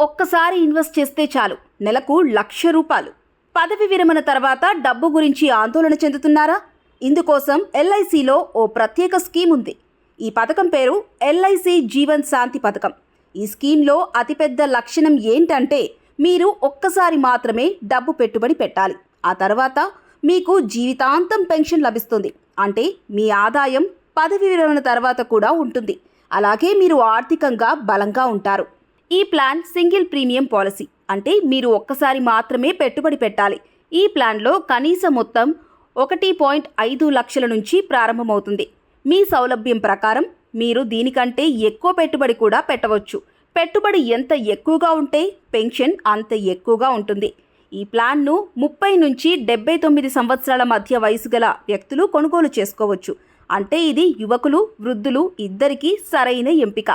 ఒక్కసారి ఇన్వెస్ట్ చేస్తే చాలు. నెలకు లక్ష రూపాయలు. పదవి విరమణ తర్వాత డబ్బు గురించి ఆందోళన చెందుతున్నారా? ఇందుకోసం ఎల్ఐసిలో ఓ ప్రత్యేక స్కీమ్ ఉంది. ఈ పథకం పేరు ఎల్ఐసి జీవన్ శాంతి పథకం. ఈ స్కీమ్లో అతిపెద్ద లక్షణం ఏంటంటే మీరు ఒక్కసారి మాత్రమే డబ్బు పెట్టుబడి పెట్టాలి. ఆ తర్వాత మీకు జీవితాంతం పెన్షన్ లభిస్తుంది. అంటే మీ ఆదాయం పదవి విరమణ తర్వాత కూడా ఉంటుంది. అలాగే మీరు ఆర్థికంగా బలంగా ఉంటారు. ఈ ప్లాన్ సింగిల్ ప్రీమియం పాలసీ. అంటే మీరు ఒక్కసారి మాత్రమే పెట్టుబడి పెట్టాలి. ఈ ప్లాన్లో కనీస మొత్తం ఒకటి పాయింట్ ఐదు లక్షల నుంచి ప్రారంభమవుతుంది. మీ సౌలభ్యం ప్రకారం మీరు దీనికంటే ఎక్కువ పెట్టుబడి కూడా పెట్టవచ్చు. పెట్టుబడి ఎంత ఎక్కువగా ఉంటే పెన్షన్ అంత ఎక్కువగా ఉంటుంది. ఈ ప్లాన్ను ముప్పై నుంచి డెబ్బై తొమ్మిది సంవత్సరాల మధ్య వయసు గల వ్యక్తులు కొనుగోలు చేసుకోవచ్చు. అంటే ఇది యువకులు వృద్ధులు ఇద్దరికీ సరైన ఎంపిక.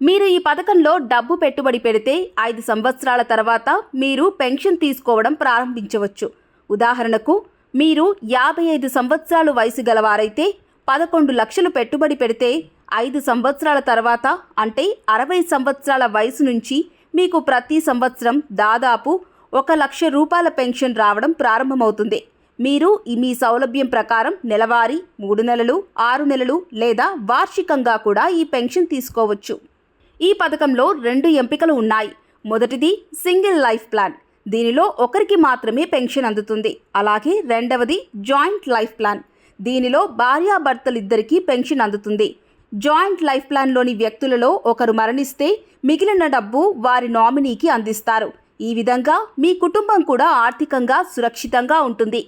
మీరు ఈ పథకంలో డబ్బు పెట్టుబడి పెడితే ఐదు సంవత్సరాల తర్వాత మీరు పెన్షన్ తీసుకోవడం ప్రారంభించవచ్చు. ఉదాహరణకు మీరు యాభై ఐదు సంవత్సరాలు వయసు గలవారైతే పదకొండు లక్షలు పెట్టుబడి పెడితే ఐదు సంవత్సరాల తర్వాత అంటే అరవై సంవత్సరాల వయసు నుంచి మీకు ప్రతి సంవత్సరం దాదాపు ఒక లక్ష రూపాయల పెన్షన్ రావడం ప్రారంభమవుతుంది. మీరు ఈ మీ సౌలభ్యం ప్రకారం నెలవారీ మూడు నెలలు ఆరు నెలలు లేదా వార్షికంగా కూడా ఈ పెన్షన్ తీసుకోవచ్చు. ఈ పథకంలో రెండు ఎంపికలు ఉన్నాయి. మొదటిది సింగిల్ లైఫ్ ప్లాన్. దీనిలో ఒకరికి మాత్రమే పెన్షన్ అందుతుంది. అలాగే రెండవది జాయింట్ లైఫ్ ప్లాన్. దీనిలో భార్యాభర్తలిద్దరికీ పెన్షన్ అందుతుంది. జాయింట్ లైఫ్ ప్లాన్లోని వ్యక్తులలో ఒకరు మరణిస్తే మిగిలిన డబ్బు వారి నామినీకి అందిస్తారు. ఈ విధంగా మీ కుటుంబం కూడా ఆర్థికంగా సురక్షితంగా ఉంటుంది.